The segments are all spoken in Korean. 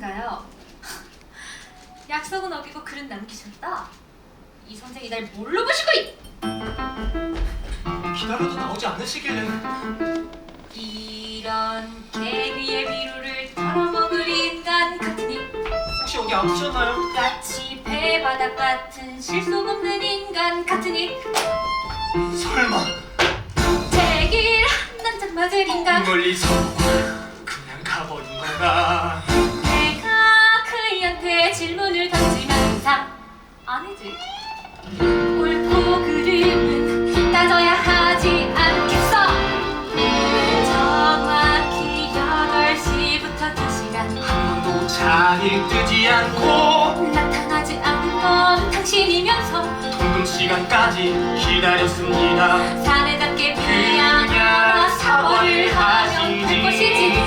무엇인가요? 약속은 어기고 글은 남기셨다. 이 선생이 날 뭘로 보시고 있... 기다려도 나오지 않으시길래 이런 개위의 비루를 털어먹을 인간 같으니 혹시 여기 아프셨나요? 같이 배바닥 같은 실속 없는 인간 같으니 설마 제길 난장 맞을 인간 멀리서 그냥 가버린 건가? 아니지. 옳고 그름은 따져야 하지 않겠어. 정확히 8시부터 2시간. 한 번도 자리 뜨지 않고 나타나지 않는 건 당신이면서 통금 시간까지 기다렸습니다. 사내답게 그냥 사과를 하면 될 것이지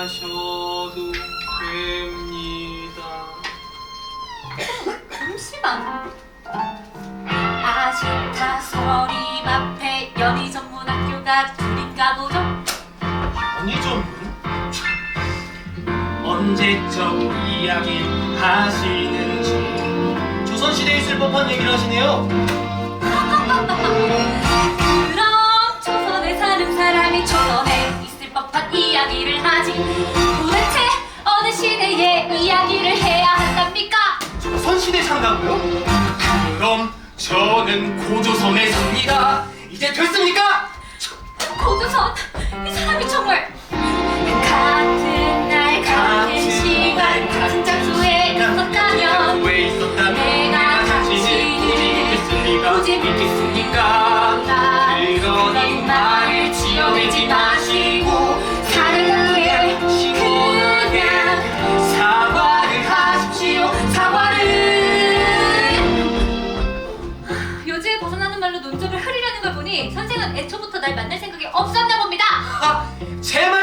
하셔도 됩니다. 잠시만 아시타 서림 앞에 연희 전문 학교가 둘인가 보죠? 아니 좀 언제적 이야기 하시는지 조선시대에 있을 법한 얘기를 하시네요. 그럼 조선에 사는 사람이 조선에 있을 법한 이야기를 이야기를 해야 한답니까? 조선시대 산다고요? 그럼 저는 고조선에 삽니다. 이제 됐습니까? 고조선 이 사람이 정말 같은 날 같은 시간 같은 장소에 있었다면 왜 있었다면 내가 당신을 당신을 믿겠습니까? 보지 믿겠습니까? 논점을 흐리려는 걸 보니 선생은 애초부터 날 만날 생각이 없었나 봅니다. 아, 제말